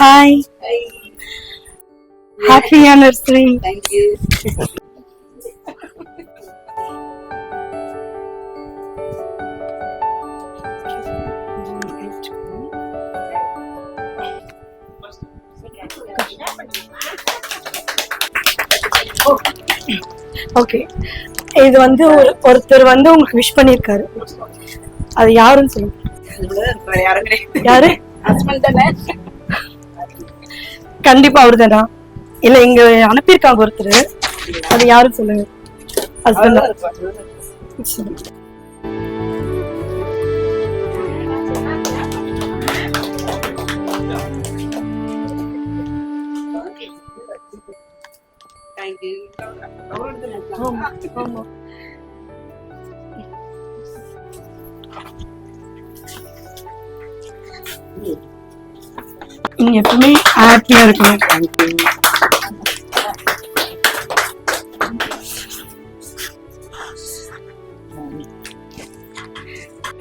Hi happy anniversary thank you okay இது வந்து ஒரு ஒருத்தர் வந்து உங்களுக்கு விஷ் பண்ணியிருக்காரு. அது யாருன்னு சொல்லுங்க. யாரு? ஹஸ்பண்ட் தானே? கண்டிப்பா அவரு தானா இல்ல இங்க அனுப்பியிருக்காங்க ஒருத்தர். அது யாரும் சொல்லுங்க. ஹஸ்பண்ட் தேங்க்யூ நீங்க எப்பவுமே ஹாப்பியா இருக்கணும்.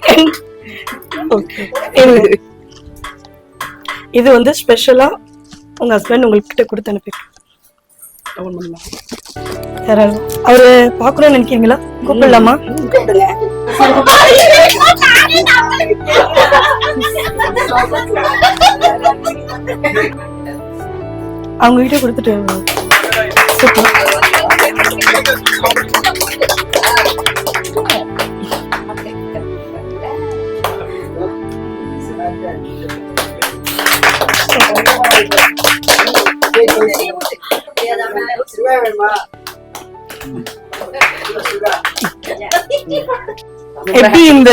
தேங்க்யூ ஓகே இது வந்து ஸ்பெஷலா உங்க ஹஸ்பண்ட் உங்ககிட்ட கொடுத்து அனுப்பியிருக்காரு யாராவது? அவரு பாக்கணும்னு நினைக்கிறீங்களா? கூப்பிடலாமா? கூப்பிடுங்க அவங்க கிட்ட கொடுத்துட்டு சூப்பர் எப்படி இந்த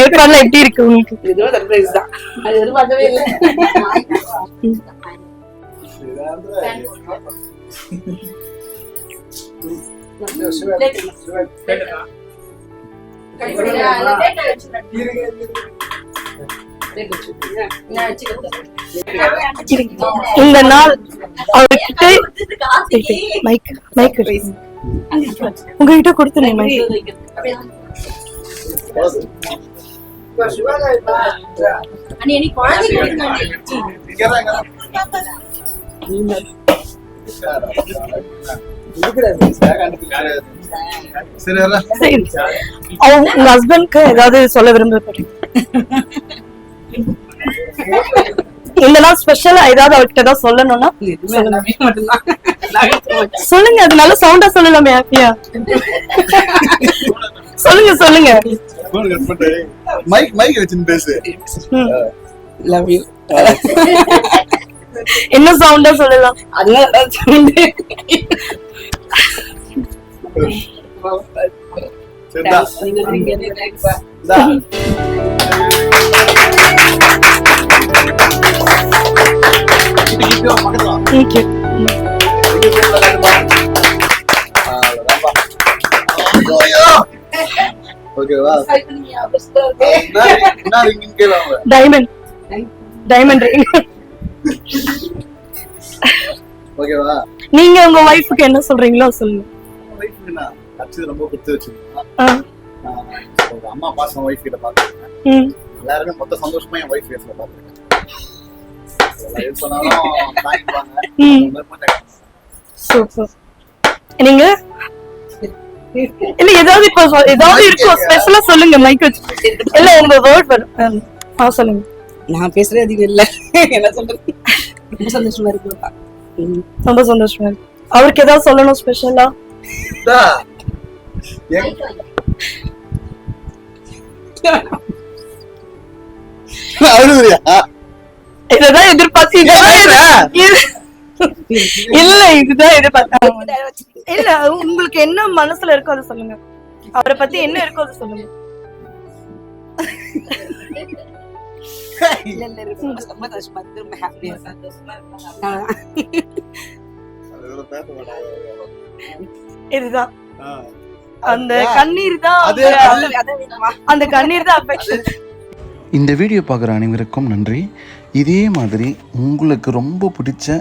ஏற்பாடுல எப்படி இருக்கு உங்களுக்கு? இதுவும் சர்ப்ரைஸ் தான். அது எதிர்பார்க்கவே இல்லை. இந்த நாள் அவர்கிட்ட மைக் மைக் உங்ககிட்ட கொடுத்துருங்க மைக் உங்க ஹஸ்பண்ட்க்கு ஏதாவது சொல்ல விரும்ப இந்த நாள் ஸ்பெஷலா ஏதாவது அவர்கிட்ட ஏதாவது சொல்லணும்னா? சொல்லுங்க அது நல்ல சவுண்டா சொல்லலாமே ஹாப்பியா சொல்லுங்க சொல்லுங்க. Phone cut பண்ணிட்டு, mic mic வச்சுன்னு ஓகேவா. டைமண்ட் டைமண்ட் ரிங் ஓகேவா நீங்க உங்க ஒய்ஃபுக்கு என்ன சொல்றீங்களோ சொல்லுங்க ரொம்ப குத்து வச்சிருக்கேன் அம்மா பாசம் ஒய்ஃப் கிட்ட பாத்துருக்கேன். எல்லாருமே மொத்த சந்தோஷமா என் ஒய்ஃப் ஃபேஸ்ல பாத்துருக்கேன் சூப்பர். நீங்க? இல்ல ஏதாவது இப்போ ஏதாவது இருக்கும் ஸ்பெஷலா சொல்லுங்க மைக் வச்சு. இல்ல உங்க வேர்ட் வரும் ஆ, சொல்லுங்க. நான் பேசுறது அதிகம் இல்ல. என்ன சொல்றது? ரொம்ப சந்தோஷமா இருக்குப்பா ரொம்ப சந்தோஷமா இருக்கு. அவருக்கு ஏதாவது சொல்லணும் ஸ்பெஷலா இந்தா. இததான் எதிர்பார்த்து இததான் எதிர்- இது- இல்ல இதுதான் எதிர்பார்த்தேன் இல்ல உங்களுக்கு என்ன மனசுல இருக்கோ அதை சொல்லுங்க. அவரை பத்தி என்ன இருக்கோ அதை சொல்லுங்க. இல்ல இல்ல ரொம்ப சந்தோஷமா இருக்கு. ரொம்ப ஹாப்பியா அதுல பேச மாட்டாங்க. இதுதான். அந்த கண்ணீர் தான் அது- அந்த- கண்ணீர் தான். இந்த வீடியோ பார்க்குற அனைவருக்கும் நன்றி. இதே மாதிரி உங்களுக்கு ரொம்ப பிடிச்ச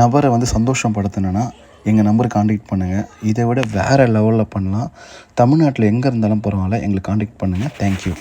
நபரை வந்து சந்தோஷப்படுத்தணுன்னா எங்கள் நம்பர் காண்டாக்ட் பண்ணுங்கள் இதை விட வேறு லெவலில் பண்ணலாம். தமிழ்நாட்டில் எங்கே இருந்தாலும் பரவாயில்ல. எங்களுக்கு காண்டாக்ட் பண்ணுங்கள் தேங்க்யூ